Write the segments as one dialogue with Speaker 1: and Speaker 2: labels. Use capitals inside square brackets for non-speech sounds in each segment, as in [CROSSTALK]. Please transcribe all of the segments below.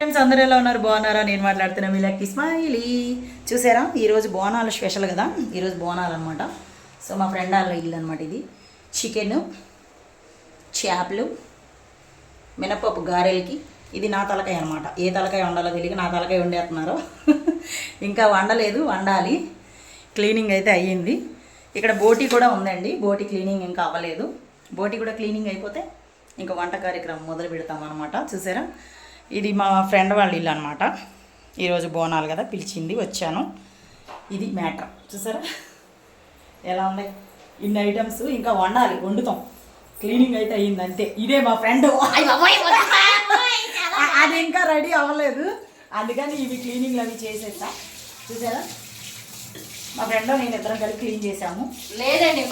Speaker 1: Friends అందరూ ఎలా ఉన్నారు? బాగున్నారా? నేను మాట్లాడుతున్నా మీ లక్కీ స్మైలీ చూసారా ఈరోజు బోనాలు స్పెషల్ కదా? ఈరోజు బోనాలు అనమాట సో మా ఫ్రెండ్ వాళ్ళ ఇల్లు అనమాట ఇది. చికెన్ చేపలు మినపప్పు గారెలకి. ఇది నా తలకాయ అనమాట ఏ తలకాయ వండాలో తెలియక నా తలకాయ వండేస్తున్నారు. [LAUGHS] ఇంకా వండలేదు వండాలి. క్లీనింగ్ అయితే అయ్యింది. ఇక్కడ బోటి కూడా ఉందండి. బోటి క్లీనింగ్ ఇంకా అవ్వలేదు. బోటి కూడా క్లీనింగ్ అయిపోతే ఇంకా వంట కార్యక్రమం మొదలు పెడతాం అనమాట చూసారా? ఇది మా ఫ్రెండ్ వాళ్ళ ఇల్లు అనమాట ఈరోజు బోనాలు కదా పిలిచింది వచ్చాను. ఇది మ్యాటర్. చూసారా? ఎలా ఉంది ఇన్ని ఐటమ్స్ ఇంకా వండాలి వండుతాం. క్లీనింగ్ అయితే అయ్యింది అంతే. ఇదే మా ఫ్రెండ్. అది ఇంకా రెడీ అవ్వలేదు. అందుకని ఇవి క్లీనింగ్ అవి చేసేసా చూసారా? మా ఫ్రెండ్ నేను ఇద్దరం కలిసి క్లీన్ చేసాము
Speaker 2: లేదండి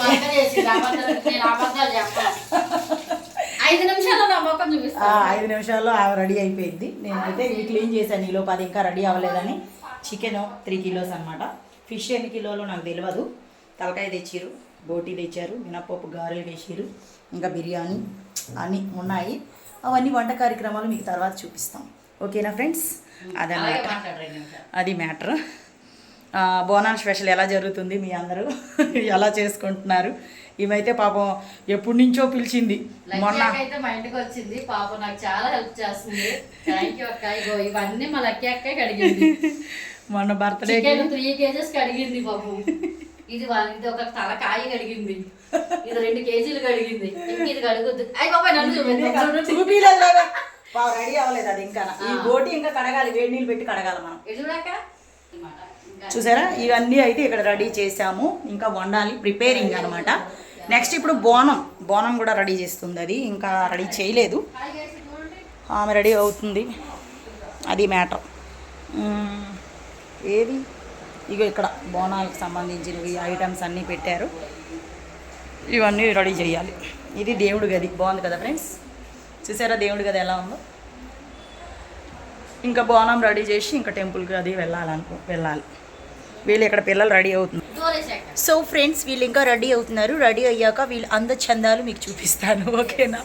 Speaker 2: ఐదు నిమిషాల్లో
Speaker 1: రెడీ అయిపోయింది. నేనైతే ఇవి క్లీన్ చేశాను. ఈ లోపు అది ఇంకా రెడీ అవ్వలేదని చికెన్ త్రీ కిలోస్ అనమాట ఫిష్ ఎన్ని కిలోలు నాకు తెలియదు తలకాయ తెచ్చిరు బోటీ తెచ్చారు మినప్పప్పు గారెలు వేసిరు ఇంకా బిర్యానీ అన్నీ ఉన్నాయి. అవన్నీ వంట కార్యక్రమాలు మీకు తర్వాత చూపిస్తాం. ఓకేనా ఫ్రెండ్స్?
Speaker 2: నిమిషాలు.
Speaker 1: అది మ్యాటర్. బోనాల్ స్పెషల్ ఎలా జరుగుతుంది మీ అందరూ? [LAUGHS] ఎలా చేసుకుంటున్నారు? ఈమెయితే పాపం ఎప్పటి నుంచో పిలిచింది. మొన్న
Speaker 2: అయితే మా ఇంటికి వచ్చింది. పాప నాకు చాలా హెల్ప్ చేస్తుంది. థ్యాంక్ యూ అక్క. ఇగో ఇవన్నీ మా లక్కీ అక్కే కడిగింది [LAUGHS]
Speaker 1: మొన్న బర్త్డే
Speaker 2: త్రీ కేజెస్ కడిగింది బాబు. ఇది ఇది ఒక తలకాయ కడిగింది. ఇది రెండు కేజీలు కడిగింది. ఇది కడుగుద్ది. అయ్యి బాబాయ్ నన్ను చూపించు.
Speaker 1: చూపిలేదు రెడీ అవ్వలేదు అది ఇంకా. ఈ బోటి ఇంకా కడగాలి వేడి నీళ్ళు పెట్టి కడగాలి మనం.
Speaker 2: ఇంకా
Speaker 1: చూసారా? ఇవన్నీ అయితే ఇక్కడ రెడీ చేసాము ఇంకా వండాలి ప్రిపేరింగ్ అనమాట నెక్స్ట్ ఇప్పుడు బోనం. బోనం కూడా రెడీ చేస్తుంది అది. ఇంకా రెడీ చేయలేదు. ఆమె రెడీ అవుతుంది. అది మ్యాటర్. ఏది? ఇగో ఇక్కడ బోనాలకు సంబంధించినవి ఐటమ్స్ అన్నీ పెట్టారు. ఇవన్నీ రెడీ చేయాలి. ఇది దేవుడి గది. బాగుంది కదా ఫ్రెండ్స్? చూసారా దేవుడి గది ఎలా ఉందో? ఇంకా బోనం రెడీ చేసి ఇంకా టెంపుల్కి అది వెళ్ళాలనుకో వెళ్ళాలి. వీళ్ళు ఇక్కడ పిల్లలు రెడీ అవుతున్నారు. సో ఫ్రెండ్స్ వీళ్ళు ఇంకా రెడీ అవుతున్నారు. రెడీ అయ్యాక వీళ్ళు అంద చందాలు మీకు చూపిస్తాను. ఓకేనా?